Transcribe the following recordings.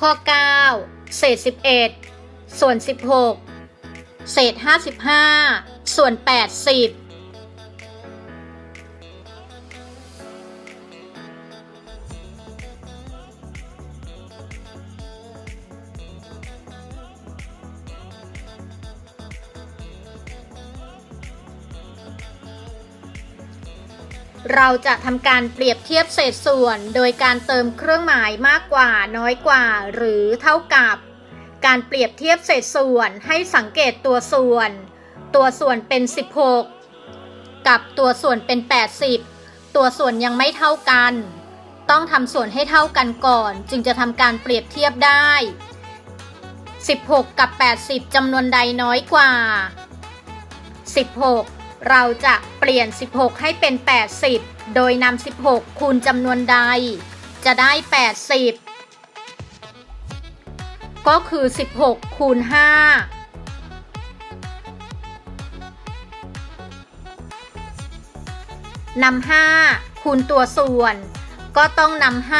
ข้อ 9 เศษ 11 ส่วน 16 เศษ 55 ส่วน 80 เราจะทำการเปรียบเทียบเศษส่วน โดยการเติมเครื่องหมายมากกว่า น้อยกว่า หรือเท่ากับ การเปรียบเทียบเศษส่วนให้สังเกตตัวส่วน ตัวส่วนเป็น 16 กับตัวส่วนเป็น 80 ตัวส่วนยังไม่เท่ากัน ต้องทำส่วนให้เท่ากันก่อน จึงจะทำการเปรียบเทียบได้ 16 กับ 80จำนวนใดน้อยกว่า 16 เราจะเปลี่ยน 16 ให้เป็น 80 โดยนำ 16 คูณจำนวนใด จะได้ 80 ก็คือ 16 คูณ 5นำ5คูณตัวส่วน ก็ต้องนำ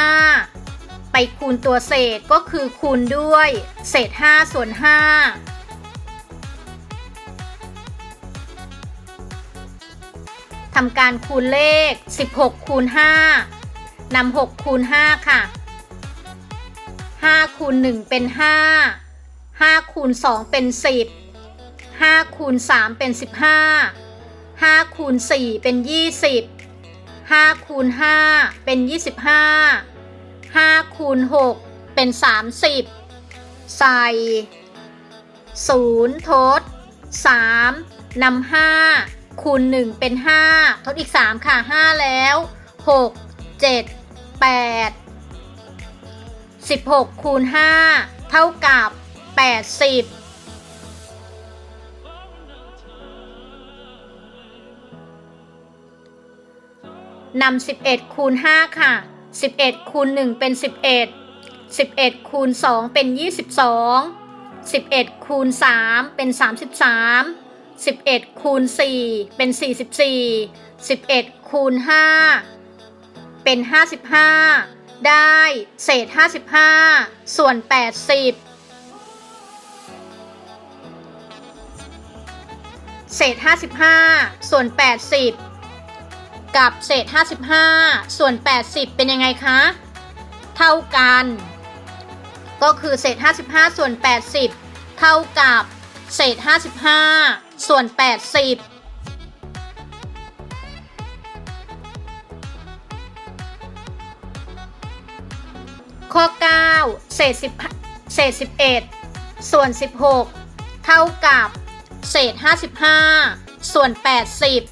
5ไปคูณตัวเศษก็คือคูณด้วย เศษ5ส่วน5 ทำการคูณเลข 16 คูณ 5นำ6คูณ 5 ค่ะ 5 คูณ 1 เป็น 5 5 คูณ 2 เป็น 10 5 คูณ 3 เป็น 15 5 คูณ 4 เป็น 20 5 คูณ 5 เป็น 25 5 คูณ 6 เป็น 30 ใส่ 0 ทด 3นำ5 คูณ 1 เป็น 5 ทดอีก 3 ค่ะ 5 แล้ว 6 7 8 16 คูณ 5 เท่ากับ 80นำ11 คูณ 5 ค่ะ 11 คูณ 1 เป็น 11 11 คูณ 2 เป็น 22 11 คูณ 3 เป็น 33 11คูณ4เป็น 44 11คูณ5เป็น 55 ได้เศษ 55 ส่วน 80 เศษ 55 ส่วน 80 กับเศษ 55 ส่วน 80 เป็นยังไงคะ เท่ากัน ก็คือเศษ 55 ส่วน 80 เท่ากับเศษ 55 ส่วน 80ข้อ 9 เศษ10เศษ11 ส่วน 16 เท่ากับ เศษ 55 ส่วน 80